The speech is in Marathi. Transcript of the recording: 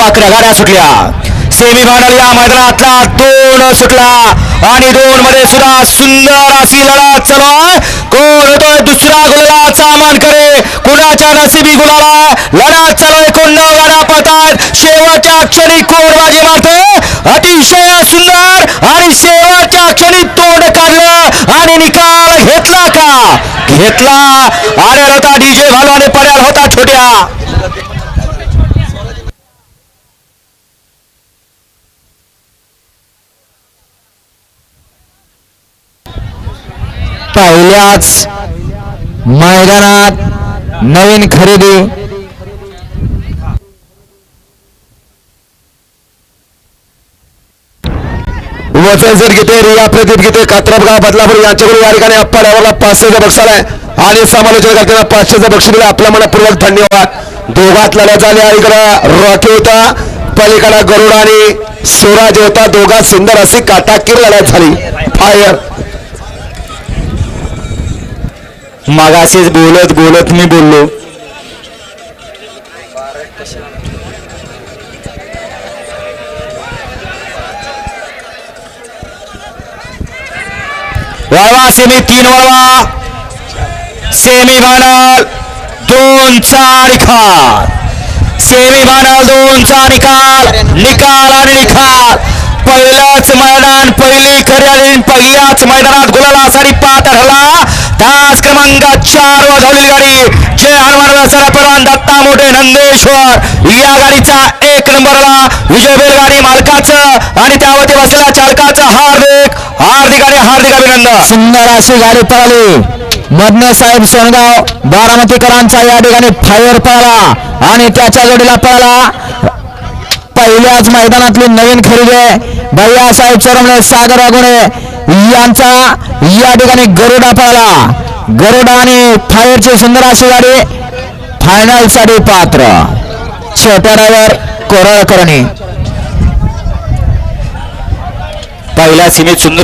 पाकऱ्या गाड्या सुटल्या. सेमी फायनल या मैदानातला दोन सुटला. आणि दोन मध्ये सुद्धा सुंदर अशी लढत चालू आहे कोण होतोय दुसरा गुलाचा मान करे. कुणाच्या नसिबी गुणाला लढत चालू आहे कोण नऊ गाड्या पळतात शेवटच्या क्षणी कोण बाजी मारतो अतिशय सुंदर आणि शेवटच्या क्षणी तोंड काढलं आणि निकाल घेतला का? घेतला. आलेला होता डीजे भालो आणि पड्याल होता छोट्या. पहिल्याच मैदानात नवीन खरेदी. वचन सर गीते रिया प्रदीप गीते कात्रपगाव बदलापूर यांच्याकडून या ठिकाणी अप्पा ड्रायव्हरला पाचशेचा बक्षाल आहे. आणि समालोचन करताना पाचशेचा बक्षीस दिले. आपल्या मनापूर्वक धन्यवाद. दोघात लढा झाली आहे इकडं रॉकी होता पलीकडे गरुड आणि स्वराज होता. दोघात सुंदर अशी काटाकीर लढत झाली. फायर मागाशीच बोलत बोलत मी बोललो. वळवा सेमी तीन वळवा. सेमी फायनल दोनचा निकाल. सेमी फायनल दोनचा निकाल. निकाल आणि निकाल. पहिलंच मैदान पहिली खरी पहिल्याच मैदानात गुलाला क्रमांक चार वर धावलेली गाडी. जय हनुमान व्यवसाय परवान दत्ता मोठे नंदेश्वर. या गाडीचा एक नंबरला विजय बैलगाडी मालकाचं आणि त्यावरती बसलेल्या चालकाचं हार्दिक हार्दिक आणि हार्दिक अभिनंदन. सुंदर अशी गाडी पळाली. मदने साहेब सोनगाव बारामतीकरांचा या ठिकाणी फायर पळाला आणि त्याच्या जोडीला पळाला. पहिल्याच मैदानातली नवीन खरेदी आहे. भैया साहेब चरमणे सागर अगुणे यांचा या ठिकाणी गरुडा पळाला. गरुडा आणि फायरची सुंदर अशी गाडी फायनलसाठी पात्र छोट्या ड्रायव्हर कोरळकरणी पहिल्या सीमेत सुंदर